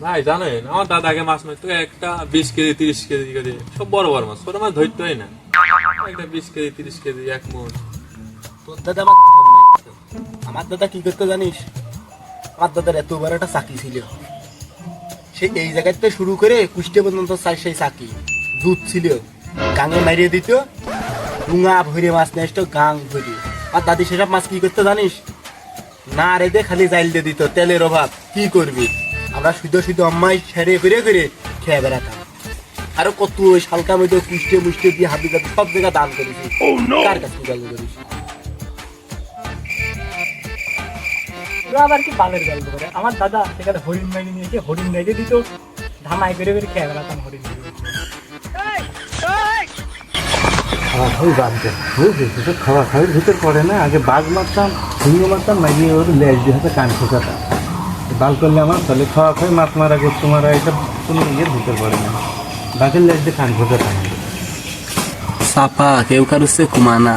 ভাই জানেন আমার মাছ মারতো, একটা বিশ কেজি, তিরিশ কেজি সব বড় বড় মাছ। ছোট মাছ ধরতে হয় না। একটা বিশ কেজি, তিরিশ কেজি, এক মন তোর দাদা আমার দাদা কি জানিস? আমার দাদার এত বড় একটা ছিল। সে এই শুরু করে কুষ্টে পর্যন্ত চাই- সেই দুধ ছিল। গাঙে মারিয়ে দিত। ডুঙা ভরে মাছ নিয়ে আসতো, গাং ভরে। আর দাদি সেসব মাছ কি করতে জানিস? না রেদে খালি জাইল দিয়ে দিত। তেলের অভাব। কি করবি? আমরা শুধু শুধু আম্মাই ছেড়ে করে করে খেয়ে বেড়াতাম। আরও কত ওই শালকা মধ্যে কুষ্টে মুষ্টে দিয়ে হাবি জাবি সব জায়গা দান করেছি। কার কাছে ওরা আবার কি বালের গল্প করে? আমার দাদা সেখানে হরিণ মেরে নিয়েছে হরিণ মেরে দিত। ধামাই করে করে খেয়ে বেড়াতাম হরিণ খাওয়া খাওয়ার ভিতর পড়ে না আগে বাঘ মারতাম সিংহ মারতাম মারিয়ে ওর লেজ দিয়ে হাতে কান খোঁচাতাম। বাল করলে আমার, তাহলে খাওয়া খাই মাছ মারা, গোস্ত মারা এটা কোনো ইয়ের ভিতর পড়ে না। বাঘের লাইট দিয়ে কান খোঁচাতাম সাপা, কেউ কারুছে কুমানা